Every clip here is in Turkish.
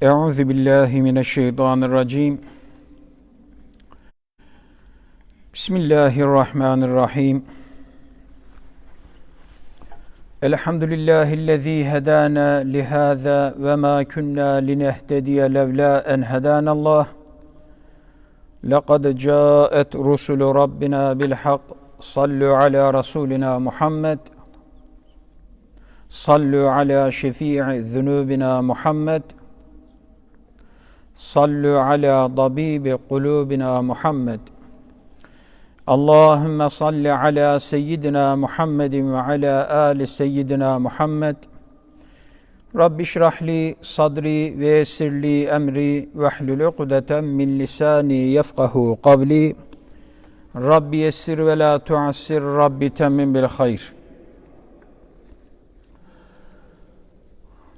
Euzu billahi mineşşeytanirracim. Bismillahirrahmanirrahim. Elhamdülillahi'llezî hedâna lihâzâ ve mâ kunnâ linehtediye levlâ en hedânallah. Laqad câet rusulu rabbina bil hak. Sallu ala rasulina Muhammed. Sallu ala şefî'i zunubina Muhammed. Kulubina Muhammed. Allahümme salli ala seyyidina Muhammedin ve ala ali seyyidina Muhammed. Rabbi şrahli sadri ve yessirli emri ve hlul ukdeten min lisani yefkahu kavli. Rabbi yessir ve la tuassir Rabbi temmin bil hayr.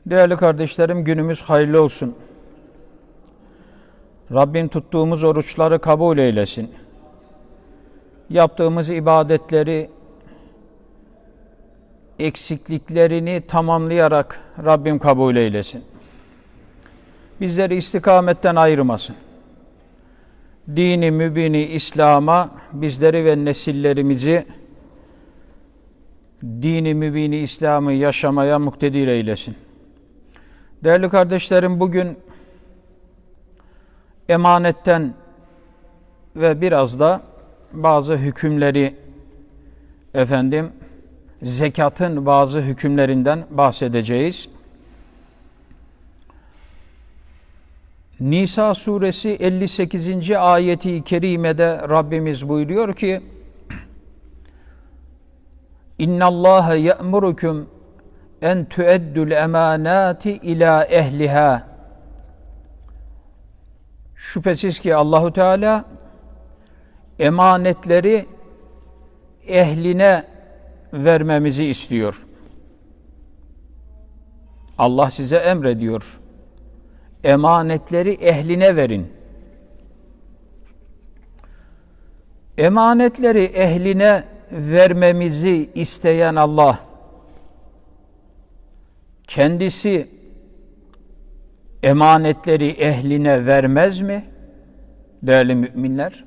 Değerli kardeşlerim günümüz hayırlı olsun. Rabbim tuttuğumuz oruçları kabul eylesin. Yaptığımız ibadetleri eksikliklerini tamamlayarak Rabbim kabul eylesin. Bizleri istikametten ayırmasın. Dini mübini İslam'a bizleri ve nesillerimizi dini mübini İslam'ı yaşamaya muktedir eylesin. Değerli kardeşlerim bugün emanetten ve biraz da bazı hükümleri efendim zekatın bazı hükümlerinden bahsedeceğiz. Nisa suresi 58. ayeti kerimede Rabbimiz buyuruyor ki İnna Allah ya'murukum en tueddul emanati ila ehliha. Şüphesiz ki Allahu Teala emanetleri ehline vermemizi istiyor. Allah size emrediyor. Emanetleri ehline verin. Emanetleri ehline vermemizi isteyen Allah kendisi emanetleri ehline vermez mi? Değerli müminler.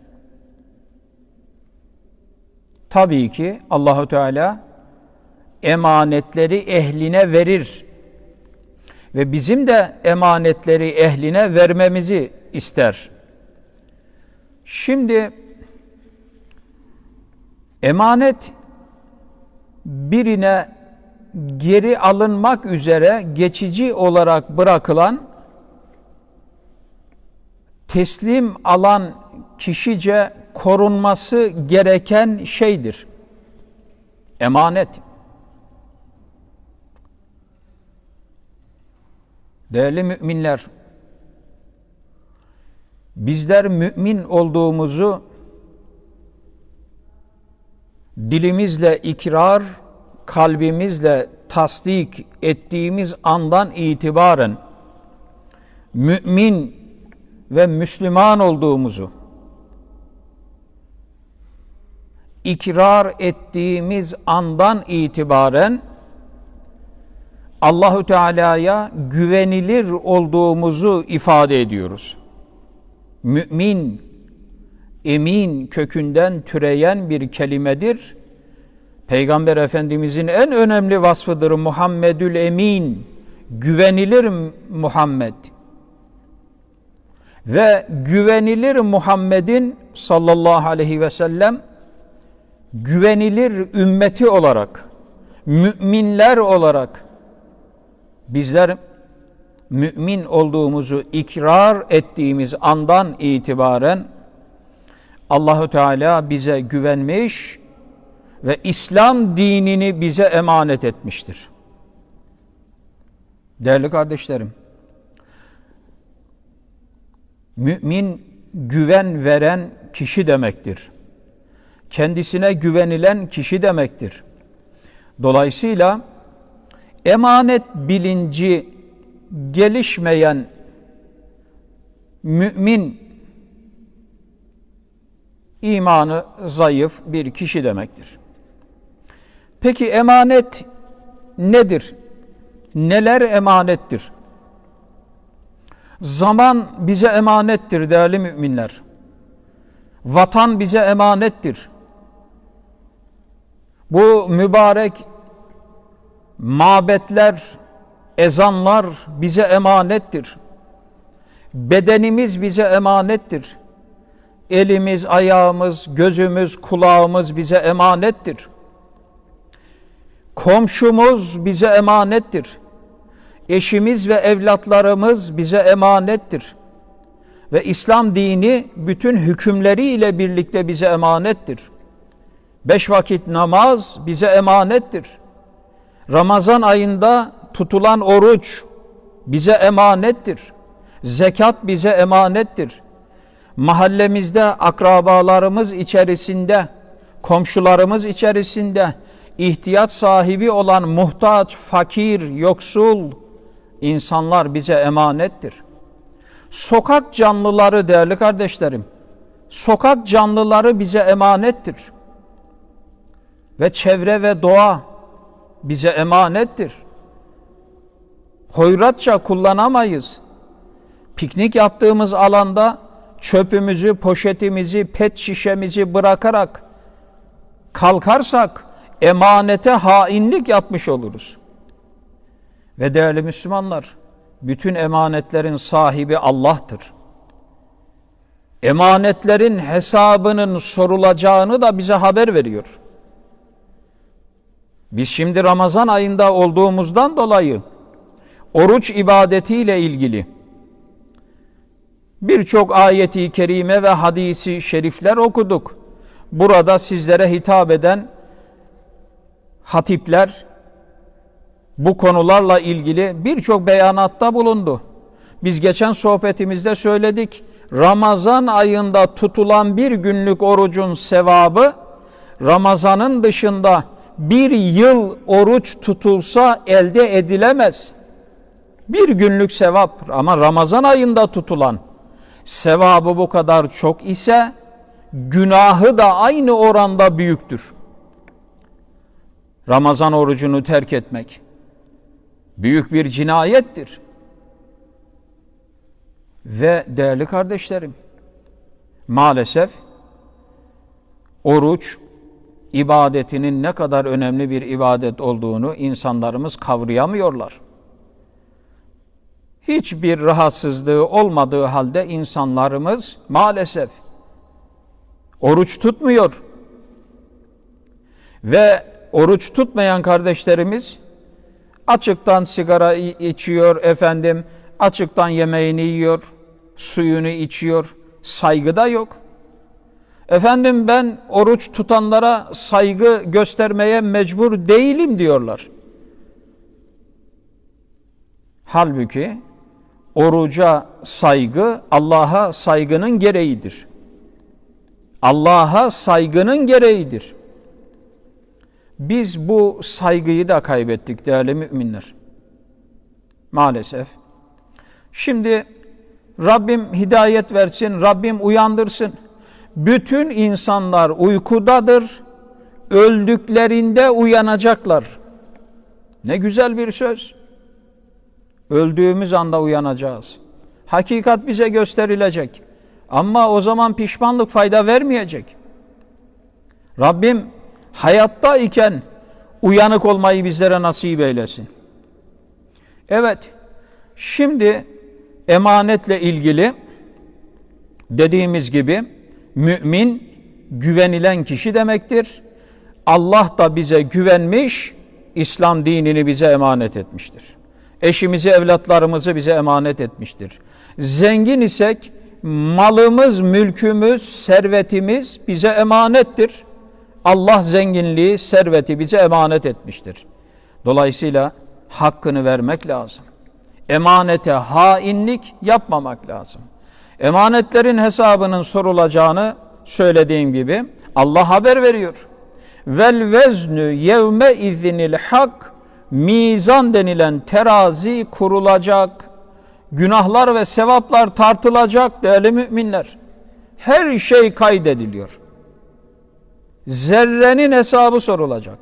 Tabii ki Allahu Teala emanetleri ehline verir. Ve bizim de emanetleri ehline vermemizi ister. Şimdi emanet birine geri alınmak üzere geçici olarak bırakılan teslim alan kişice korunması gereken şeydir. Emanet. Değerli müminler, bizler mümin olduğumuzu dilimizle ikrar, kalbimizle tasdik ettiğimiz andan itibaren mümin ve Müslüman olduğumuzu ikrar ettiğimiz andan itibaren Allahu Teala'ya güvenilir olduğumuzu ifade ediyoruz. Mümin, emin kökünden türeyen bir kelimedir. Peygamber Efendimizin en önemli vasfıdır Muhammedül Emin, güvenilir Muhammed. Ve güvenilir Muhammed'in sallallahu aleyhi ve sellem güvenilir ümmeti olarak, müminler olarak bizler mümin olduğumuzu ikrar ettiğimiz andan itibaren Allahu Teala bize güvenmiş ve İslam dinini bize emanet etmiştir. Değerli kardeşlerim, mümin güven veren kişi demektir kendisine güvenilen kişi demektir. Dolayısıyla emanet bilinci gelişmeyen mümin imanı zayıf bir kişi demektir. Peki emanet nedir? Neler emanettir? Zaman bize emanettir değerli müminler. Vatan bize emanettir. Bu mübarek mabetler, ezanlar bize emanettir. Bedenimiz bize emanettir. Elimiz, ayağımız, gözümüz, kulağımız bize emanettir. Komşumuz bize emanettir. Eşimiz ve evlatlarımız bize emanettir. Ve İslam dini bütün hükümleriyle birlikte bize emanettir. Beş vakit namaz bize emanettir. Ramazan ayında tutulan oruç bize emanettir. Zekat bize emanettir. Mahallemizde akrabalarımız içerisinde, komşularımız içerisinde ihtiyaç sahibi olan muhtaç, fakir, yoksul insanlar bize emanettir. Sokak canlıları değerli kardeşlerim, sokak canlıları bize emanettir. Ve çevre ve doğa bize emanettir. Hoyratça kullanamayız. Piknik yaptığımız alanda çöpümüzü, poşetimizi, pet şişemizi bırakarak kalkarsak emanete hainlik yapmış oluruz. Ve değerli Müslümanlar, bütün emanetlerin sahibi Allah'tır. Emanetlerin hesabının sorulacağını da bize haber veriyor. Biz şimdi Ramazan ayında olduğumuzdan dolayı oruç ibadetiyle ilgili birçok ayeti kerime ve hadisi şerifler okuduk. Burada sizlere hitap eden hatipler bu konularla ilgili birçok beyanatta bulundu. Biz geçen sohbetimizde söyledik. Ramazan ayında tutulan bir günlük orucun sevabı Ramazanın dışında bir yıl oruç tutulsa elde edilemez. Bir günlük sevap ama Ramazan ayında tutulan sevabı bu kadar çok ise günahı da aynı oranda büyüktür. Ramazan orucunu terk etmek büyük bir cinayettir. Ve değerli kardeşlerim, maalesef oruç ibadetinin ne kadar önemli bir ibadet olduğunu insanlarımız kavrayamıyorlar. Hiçbir rahatsızlığı olmadığı halde insanlarımız maalesef oruç tutmuyor. Ve oruç tutmayan kardeşlerimiz açıktan sigara içiyor efendim, açıktan yemeğini yiyor, suyunu içiyor, saygı da yok. Efendim ben oruç tutanlara saygı göstermeye mecbur değilim diyorlar. Halbuki oruca saygı Allah'a saygının gereğidir. Allah'a saygının gereğidir. Biz bu saygıyı da kaybettik değerli müminler. Maalesef. Şimdi Rabbim hidayet versin, Rabbim uyandırsın. Bütün insanlar uykudadır, öldüklerinde uyanacaklar. Ne güzel bir söz. Öldüğümüz anda uyanacağız. Hakikat bize gösterilecek. Ama o zaman pişmanlık fayda vermeyecek. Rabbim hayatta iken uyanık olmayı bizlere nasip eylesin. Evet, şimdi emanetle ilgili dediğimiz gibi mümin güvenilen kişi demektir. Allah da bize güvenmiş, İslam dinini bize emanet etmiştir. Eşimizi, evlatlarımızı bize emanet etmiştir. Zengin isek malımız, mülkümüz, servetimiz bize emanettir. Allah zenginliği, serveti bize emanet etmiştir. Dolayısıyla hakkını vermek lazım. Emanete hainlik yapmamak lazım. Emanetlerin hesabının sorulacağını söylediğim gibi Allah haber veriyor. Vel veznü yevme izinil hak mizan denilen terazi kurulacak. Günahlar ve sevaplar tartılacak değerli müminler. Her şey kaydediliyor. Zerrenin hesabı sorulacak.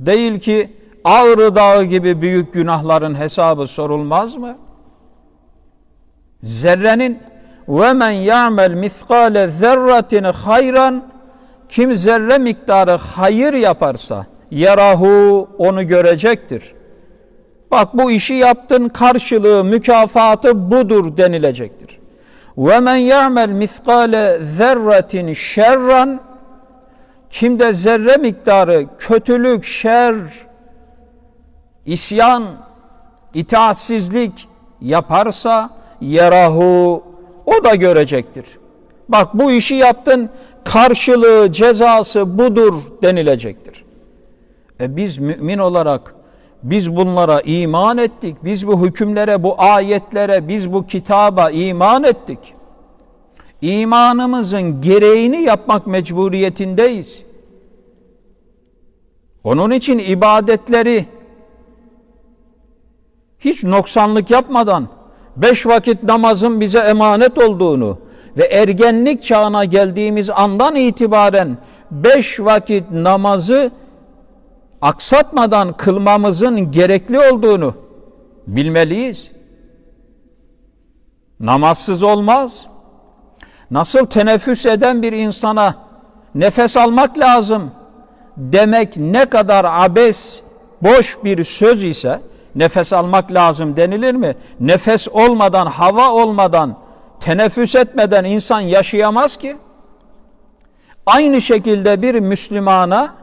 Değil ki Ağrı Dağı gibi büyük günahların hesabı sorulmaz mı? Zerrenin ve men ya'mel miskale zerratin hayran kim zerre miktarı hayır yaparsa yarahu onu görecektir. Bak bu işi yaptın karşılığı mükafatı budur denilecektir. Ve men ya'mel miskale zerratin şerran kim de zerre miktarı kötülük, şer, isyan, itaatsizlik yaparsa yarahu o da görecektir. Bak bu işi yaptın karşılığı cezası budur denilecektir. E biz mümin olarak biz bunlara iman ettik. Biz bu hükümlere, bu ayetlere, biz bu kitaba iman ettik. İmanımızın gereğini yapmak mecburiyetindeyiz. Onun için ibadetleri hiç noksanlık yapmadan beş vakit namazın bize emanet olduğunu ve ergenlik çağına geldiğimiz andan itibaren beş vakit namazı aksatmadan kılmamızın gerekli olduğunu bilmeliyiz. Namazsız olmaz. Nasıl teneffüs eden bir insana nefes almak lazım demek ne kadar abes, boş bir söz ise nefes almak lazım denilir mi? Nefes olmadan, hava olmadan, teneffüs etmeden insan yaşayamaz ki. Aynı şekilde bir Müslümana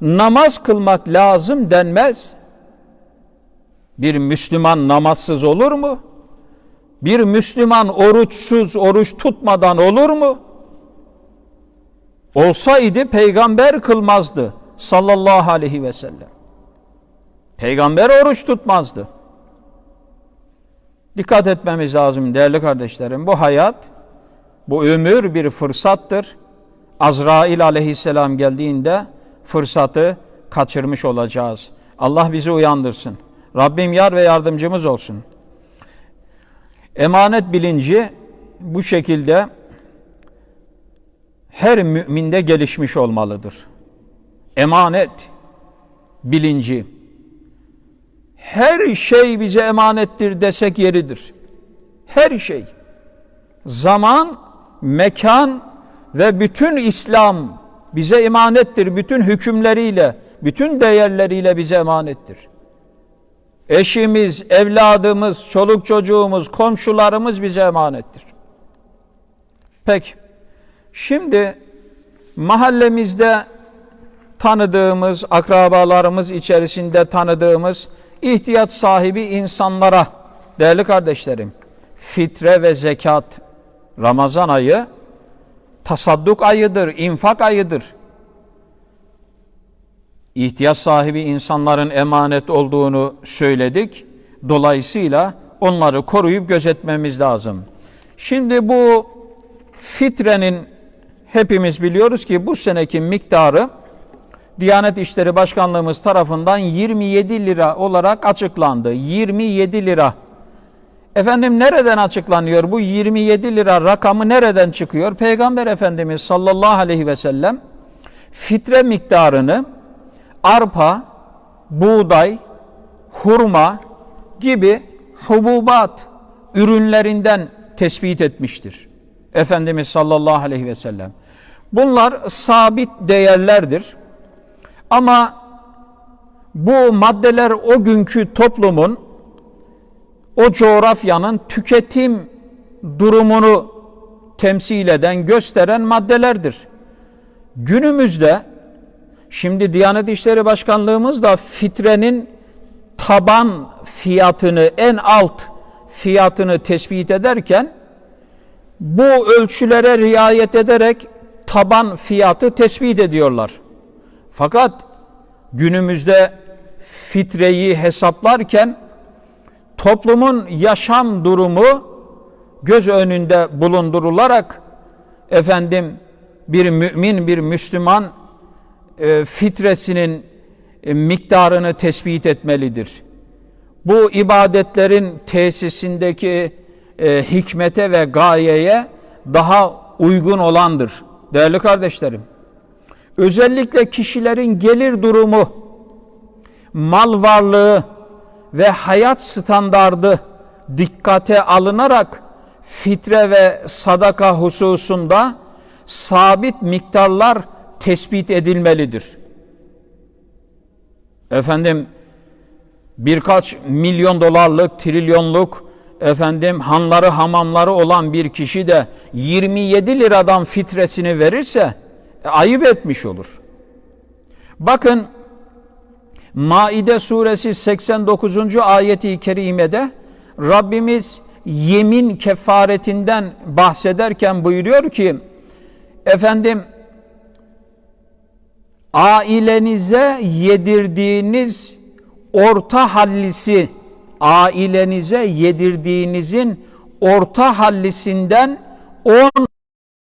namaz kılmak lazım denmez. Bir Müslüman namazsız olur mu? Bir Müslüman oruçsuz, oruç tutmadan olur mu? Olsaydı peygamber kılmazdı sallallahu aleyhi ve sellem. Peygamber oruç tutmazdı. Dikkat etmemiz lazım değerli kardeşlerim. Bu hayat, bu ömür bir fırsattır. Azrail aleyhisselam geldiğinde fırsatı kaçırmış olacağız. Allah bizi uyandırsın. Rabbim yar ve yardımcımız olsun. Emanet bilinci bu şekilde her müminde gelişmiş olmalıdır. Emanet bilinci her şey bize emanettir desek yeridir. Her şey. Zaman, mekan ve bütün İslam bize emanettir. Bütün hükümleriyle, bütün değerleriyle bize emanettir. Eşimiz, evladımız, çoluk çocuğumuz, komşularımız bize emanettir. Peki, şimdi mahallemizde tanıdığımız, akrabalarımız içerisinde tanıdığımız ihtiyaç sahibi insanlara, değerli kardeşlerim, fitre ve zekat, Ramazan ayı tasadduk ayıdır, infak ayıdır. İhtiyaç sahibi insanların emanet olduğunu söyledik. Dolayısıyla onları koruyup gözetmemiz lazım. Şimdi bu fitrenin hepimiz biliyoruz ki bu seneki miktarı Diyanet İşleri Başkanlığımız tarafından 27 lira olarak açıklandı. 27 lira. Efendim nereden açıklanıyor bu 27 lira rakamı nereden çıkıyor? Peygamber Efendimiz sallallahu aleyhi ve sellem fitre miktarını arpa, buğday, hurma gibi hububat ürünlerinden tespit etmiştir. Efendimiz sallallahu aleyhi ve sellem. Bunlar sabit değerlerdir. Ama bu maddeler o günkü toplumun o coğrafyanın tüketim durumunu temsil eden, gösteren maddelerdir. Günümüzde şimdi Diyanet İşleri Başkanlığımız da fitrenin taban fiyatını, en alt fiyatını tespit ederken bu ölçülere riayet ederek taban fiyatı tespit ediyorlar. Fakat günümüzde fitreyi hesaplarken toplumun yaşam durumu göz önünde bulundurularak efendim bir mümin bir Müslüman e, fitresinin e, miktarını tespit etmelidir. Bu ibadetlerin tesisindeki e, hikmete ve gayeye daha uygun olandır. Değerli kardeşlerim, özellikle kişilerin gelir durumu, mal varlığı ve hayat standardı dikkate alınarak fitre ve sadaka hususunda sabit miktarlar tespit edilmelidir. Efendim birkaç milyon dolarlık, trilyonluk efendim hanları hamamları olan bir kişi de 27 liradan fitresini verirse e, ayıp etmiş olur. Bakın Maide suresi 89. ayeti kerimede Rabbimiz yemin kefaretinden bahsederken buyuruyor ki efendim ailenize yedirdiğiniz orta hallisi ailenize yedirdiğinizin orta hallisinden on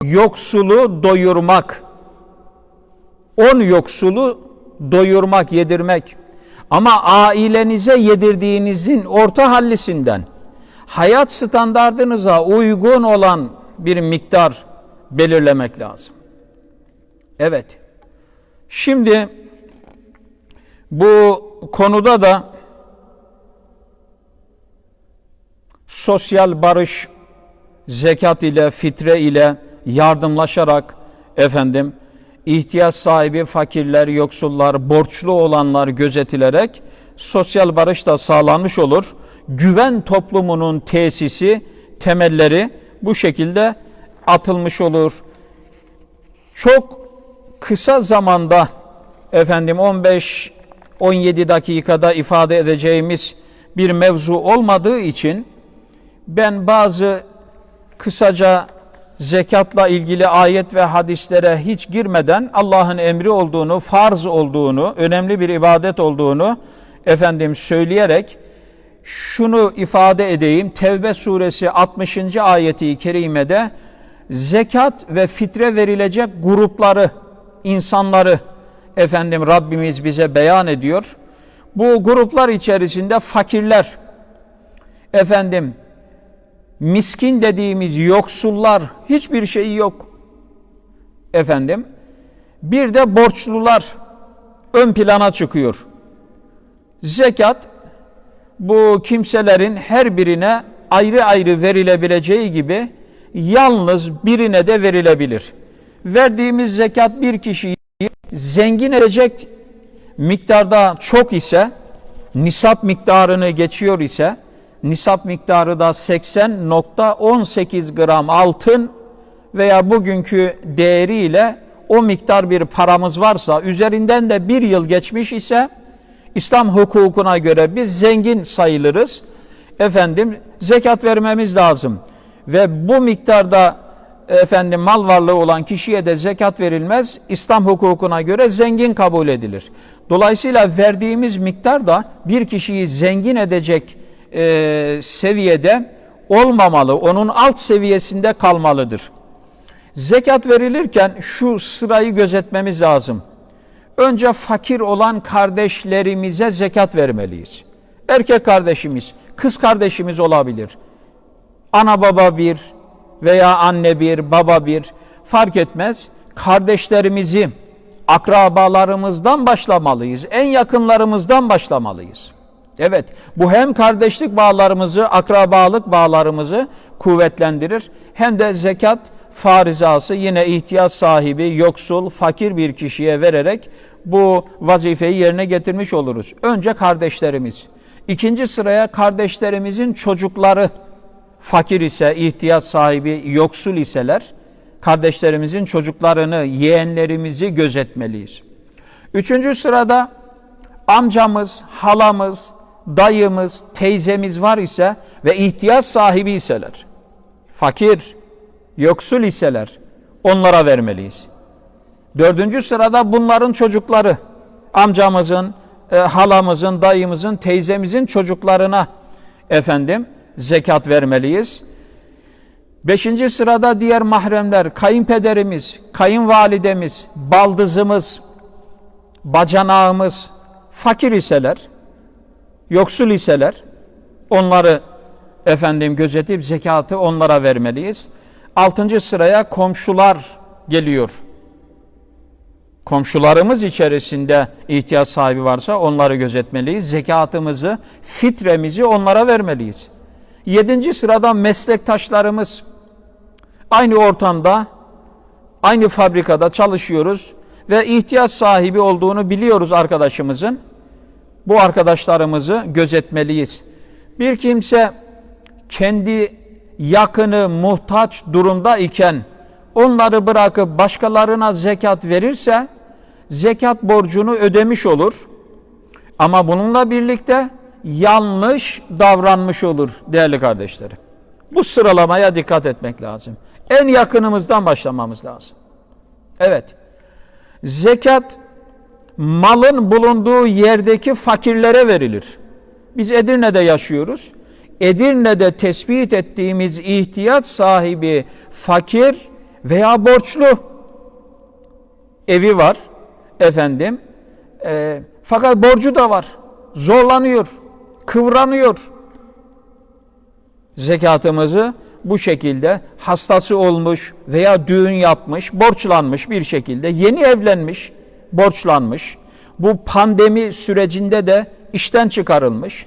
yoksulu doyurmak. On yoksulu doyurmak, yedirmek. Ama ailenize yedirdiğinizin orta hallisinden hayat standardınıza uygun olan bir miktar belirlemek lazım. Evet. Şimdi bu konuda da sosyal barış zekat ile fitre ile yardımlaşarak efendim ihtiyaç sahibi fakirler, yoksullar, borçlu olanlar gözetilerek sosyal barış da sağlanmış olur. Güven toplumunun tesisi, temelleri bu şekilde atılmış olur. Çok kısa zamanda efendim 15 17 dakikada ifade edeceğimiz bir mevzu olmadığı için ben bazı kısaca zekatla ilgili ayet ve hadislere hiç girmeden Allah'ın emri olduğunu, farz olduğunu, önemli bir ibadet olduğunu efendim söyleyerek şunu ifade edeyim. Tevbe suresi 60. ayeti kerimede zekat ve fitre verilecek grupları, insanları efendim Rabbimiz bize beyan ediyor. Bu gruplar içerisinde fakirler, efendim miskin dediğimiz yoksullar hiçbir şeyi yok. Efendim bir de borçlular ön plana çıkıyor. Zekat bu kimselerin her birine ayrı ayrı verilebileceği gibi yalnız birine de verilebilir. Verdiğimiz zekat bir kişiyi zengin edecek miktarda çok ise nisap miktarını geçiyor ise nisap miktarı da 80.18 gram altın veya bugünkü değeriyle o miktar bir paramız varsa üzerinden de bir yıl geçmiş ise İslam hukukuna göre biz zengin sayılırız. Efendim zekat vermemiz lazım. Ve bu miktarda efendim mal varlığı olan kişiye de zekat verilmez. İslam hukukuna göre zengin kabul edilir. Dolayısıyla verdiğimiz miktar da bir kişiyi zengin edecek e, seviyede olmamalı. Onun alt seviyesinde kalmalıdır. Zekat verilirken şu sırayı gözetmemiz lazım. Önce fakir olan kardeşlerimize zekat vermeliyiz. Erkek kardeşimiz, kız kardeşimiz olabilir. Ana baba bir veya anne bir, baba bir fark etmez. Kardeşlerimizi akrabalarımızdan başlamalıyız. En yakınlarımızdan başlamalıyız. Evet, bu hem kardeşlik bağlarımızı, akrabalık bağlarımızı kuvvetlendirir hem de zekat farizası yine ihtiyaç sahibi, yoksul, fakir bir kişiye vererek bu vazifeyi yerine getirmiş oluruz. Önce kardeşlerimiz. İkinci sıraya kardeşlerimizin çocukları fakir ise, ihtiyaç sahibi, yoksul iseler kardeşlerimizin çocuklarını, yeğenlerimizi gözetmeliyiz. Üçüncü sırada amcamız, halamız, dayımız, teyzemiz var ise ve ihtiyaç sahibi iseler, fakir, yoksul iseler onlara vermeliyiz. Dördüncü sırada bunların çocukları, amcamızın, e, halamızın, dayımızın, teyzemizin çocuklarına efendim zekat vermeliyiz. Beşinci sırada diğer mahremler, kayınpederimiz, kayınvalidemiz, baldızımız, bacanağımız, fakir iseler, yoksul iseler onları efendim gözetip zekatı onlara vermeliyiz. Altıncı sıraya komşular geliyor. Komşularımız içerisinde ihtiyaç sahibi varsa onları gözetmeliyiz. Zekatımızı, fitremizi onlara vermeliyiz. Yedinci sırada meslektaşlarımız. Aynı ortamda, aynı fabrikada çalışıyoruz ve ihtiyaç sahibi olduğunu biliyoruz arkadaşımızın. Bu arkadaşlarımızı gözetmeliyiz. Bir kimse kendi yakını muhtaç durumda iken onları bırakıp başkalarına zekat verirse zekat borcunu ödemiş olur. Ama bununla birlikte yanlış davranmış olur değerli kardeşlerim. Bu sıralamaya dikkat etmek lazım. En yakınımızdan başlamamız lazım. Evet. Zekat malın bulunduğu yerdeki fakirlere verilir. Biz Edirne'de yaşıyoruz. Edirne'de tespit ettiğimiz ihtiyaç sahibi fakir veya borçlu evi var efendim. E, fakat borcu da var. Zorlanıyor, kıvranıyor. Zekatımızı bu şekilde hastası olmuş veya düğün yapmış, borçlanmış bir şekilde yeni evlenmiş, borçlanmış. Bu pandemi sürecinde de işten çıkarılmış.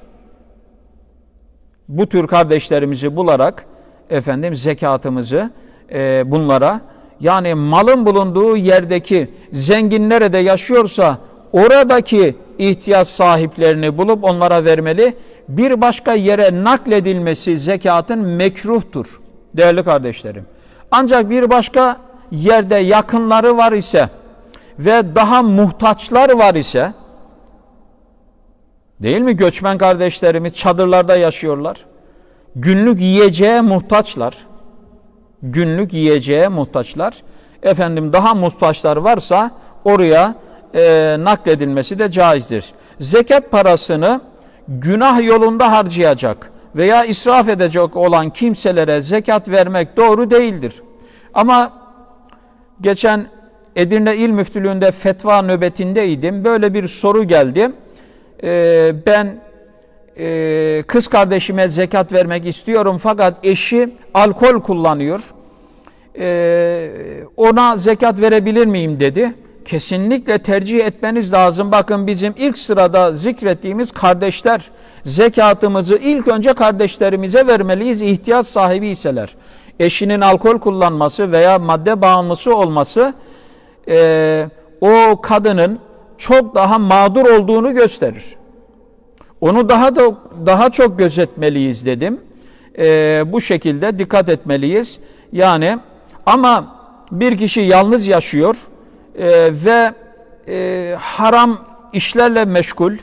Bu tür kardeşlerimizi bularak efendim zekatımızı e, bunlara yani malın bulunduğu yerdeki zengin nerede yaşıyorsa oradaki ihtiyaç sahiplerini bulup onlara vermeli. Bir başka yere nakledilmesi zekatın mekruhtur değerli kardeşlerim. Ancak bir başka yerde yakınları var ise ve daha muhtaçlar var ise değil mi göçmen kardeşlerimiz çadırlarda yaşıyorlar. Günlük yiyeceğe muhtaçlar. Günlük yiyeceğe muhtaçlar. Efendim daha muhtaçlar varsa oraya e, nakledilmesi de caizdir. Zekat parasını günah yolunda harcayacak veya israf edecek olan kimselere zekat vermek doğru değildir. Ama geçen Edirne İl Müftülüğü'nde fetva nöbetindeydim. Böyle bir soru geldi. Ee, ben e, kız kardeşime zekat vermek istiyorum fakat eşi alkol kullanıyor. Ee, ona zekat verebilir miyim dedi. Kesinlikle tercih etmeniz lazım. Bakın bizim ilk sırada zikrettiğimiz kardeşler zekatımızı ilk önce kardeşlerimize vermeliyiz ihtiyaç sahibi iseler. Eşinin alkol kullanması veya madde bağımlısı olması e, o kadının çok daha mağdur olduğunu gösterir. Onu daha da daha çok gözetmeliyiz dedim. E, bu şekilde dikkat etmeliyiz. Yani ama bir kişi yalnız yaşıyor e, ve e, haram işlerle meşgul.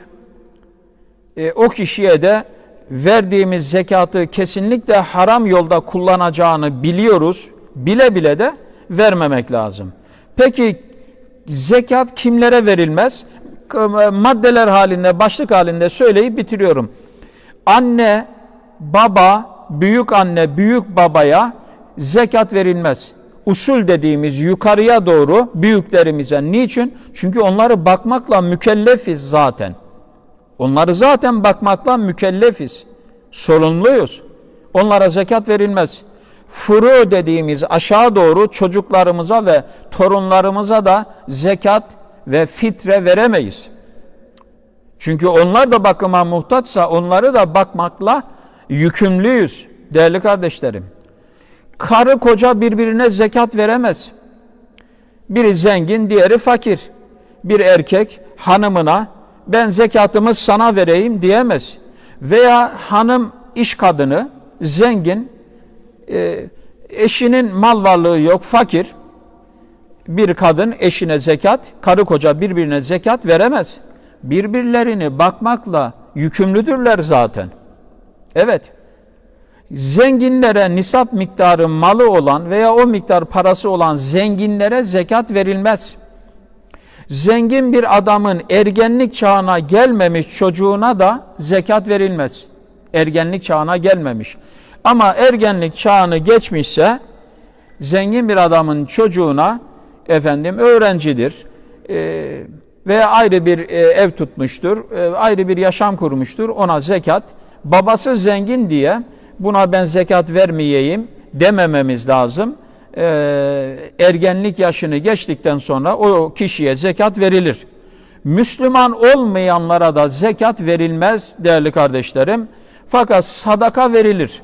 E, o kişiye de verdiğimiz zekatı kesinlikle haram yolda kullanacağını biliyoruz. Bile bile de vermemek lazım. Peki zekat kimlere verilmez? Maddeler halinde, başlık halinde söyleyip bitiriyorum. Anne, baba, büyük anne, büyük babaya zekat verilmez. Usul dediğimiz yukarıya doğru büyüklerimize. Niçin? Çünkü onları bakmakla mükellefiz zaten. Onları zaten bakmakla mükellefiz. Sorumluyuz. Onlara zekat verilmez furu dediğimiz aşağı doğru çocuklarımıza ve torunlarımıza da zekat ve fitre veremeyiz. Çünkü onlar da bakıma muhtaçsa onları da bakmakla yükümlüyüz değerli kardeşlerim. Karı koca birbirine zekat veremez. Biri zengin, diğeri fakir. Bir erkek hanımına ben zekatımı sana vereyim diyemez. Veya hanım iş kadını zengin e, eşinin mal varlığı yok, fakir. Bir kadın eşine zekat, karı koca birbirine zekat veremez. Birbirlerini bakmakla yükümlüdürler zaten. Evet. Zenginlere nisap miktarı malı olan veya o miktar parası olan zenginlere zekat verilmez. Zengin bir adamın ergenlik çağına gelmemiş çocuğuna da zekat verilmez. Ergenlik çağına gelmemiş. Ama ergenlik çağını geçmişse zengin bir adamın çocuğuna efendim öğrencidir e, veya ayrı bir e, ev tutmuştur, e, ayrı bir yaşam kurmuştur ona zekat. Babası zengin diye buna ben zekat vermeyeyim demememiz lazım. E, ergenlik yaşını geçtikten sonra o kişiye zekat verilir. Müslüman olmayanlara da zekat verilmez değerli kardeşlerim. Fakat sadaka verilir.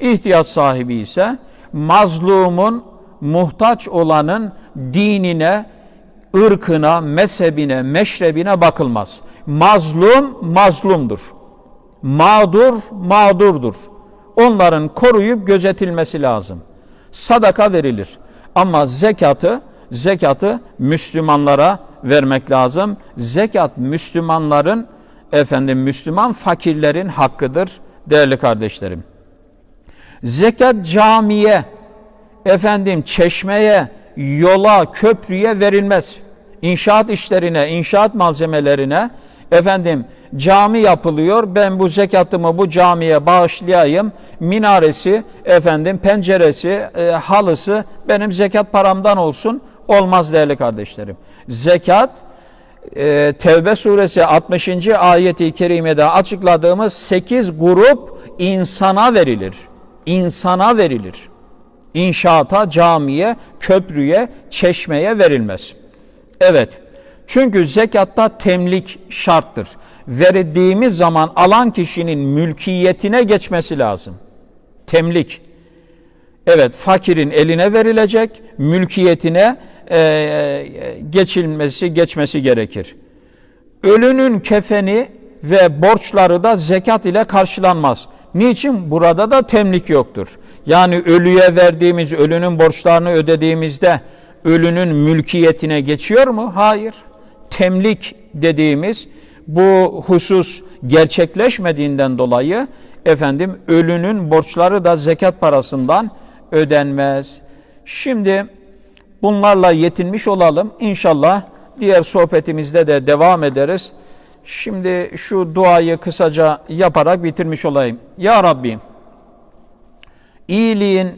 İhtiyaç sahibi ise mazlumun, muhtaç olanın dinine, ırkına, mezhebine, meşrebine bakılmaz. Mazlum, mazlumdur. Mağdur, mağdurdur. Onların koruyup gözetilmesi lazım. Sadaka verilir. Ama zekatı, zekatı Müslümanlara vermek lazım. Zekat Müslümanların, efendim Müslüman fakirlerin hakkıdır değerli kardeşlerim. Zekat camiye, efendim çeşmeye, yola, köprüye verilmez. İnşaat işlerine, inşaat malzemelerine efendim cami yapılıyor. Ben bu zekatımı bu camiye bağışlayayım. Minaresi, efendim penceresi, e, halısı benim zekat paramdan olsun. Olmaz değerli kardeşlerim. Zekat e, Tevbe suresi 60. ayeti kerimede açıkladığımız 8 grup insana verilir. İnsana verilir. İnşaata, camiye, köprüye, çeşmeye verilmez. Evet. Çünkü zekatta temlik şarttır. Verdiğimiz zaman alan kişinin mülkiyetine geçmesi lazım. Temlik. Evet, fakirin eline verilecek, mülkiyetine e, geçilmesi, geçmesi gerekir. Ölünün kefeni ve borçları da zekat ile karşılanmaz. Niçin? Burada da temlik yoktur. Yani ölüye verdiğimiz, ölünün borçlarını ödediğimizde ölünün mülkiyetine geçiyor mu? Hayır. Temlik dediğimiz bu husus gerçekleşmediğinden dolayı efendim ölünün borçları da zekat parasından ödenmez. Şimdi bunlarla yetinmiş olalım. İnşallah diğer sohbetimizde de devam ederiz. Şimdi şu duayı kısaca yaparak bitirmiş olayım. Ya Rabbi, iyiliğin,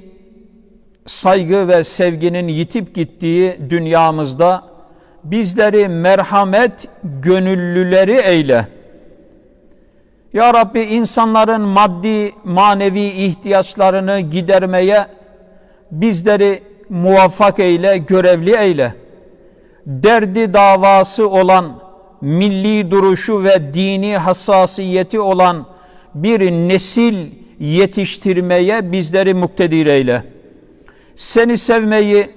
saygı ve sevginin yitip gittiği dünyamızda bizleri merhamet gönüllüleri eyle. Ya Rabbi insanların maddi, manevi ihtiyaçlarını gidermeye bizleri muvaffak eyle, görevli eyle. Derdi davası olan, milli duruşu ve dini hassasiyeti olan bir nesil yetiştirmeye bizleri muktedir eyle. Seni sevmeyi,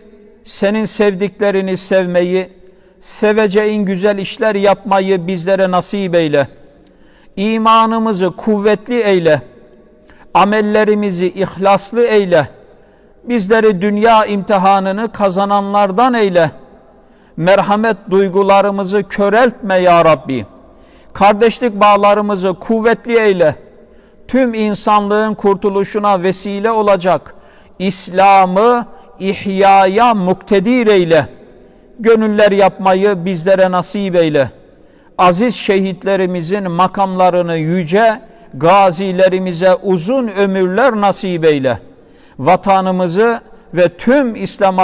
senin sevdiklerini sevmeyi, seveceğin güzel işler yapmayı bizlere nasip eyle. İmanımızı kuvvetli eyle. Amellerimizi ihlaslı eyle. Bizleri dünya imtihanını kazananlardan eyle. Merhamet duygularımızı köreltme ya Rabbi. Kardeşlik bağlarımızı kuvvetli eyle. Tüm insanlığın kurtuluşuna vesile olacak İslam'ı ihyaya muktedir eyle. Gönüller yapmayı bizlere nasip eyle. Aziz şehitlerimizin makamlarını yüce, gazilerimize uzun ömürler nasip eyle. Vatanımızı ve tüm İslam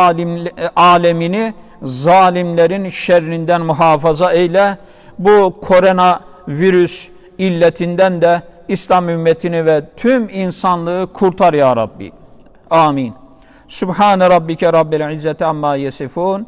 alemini zalimlerin şerrinden muhafaza eyle. Bu korona virüs illetinden de İslam ümmetini ve tüm insanlığı kurtar ya Rabbi. Amin. Subhane rabbike rabbil izzeti amma yesifun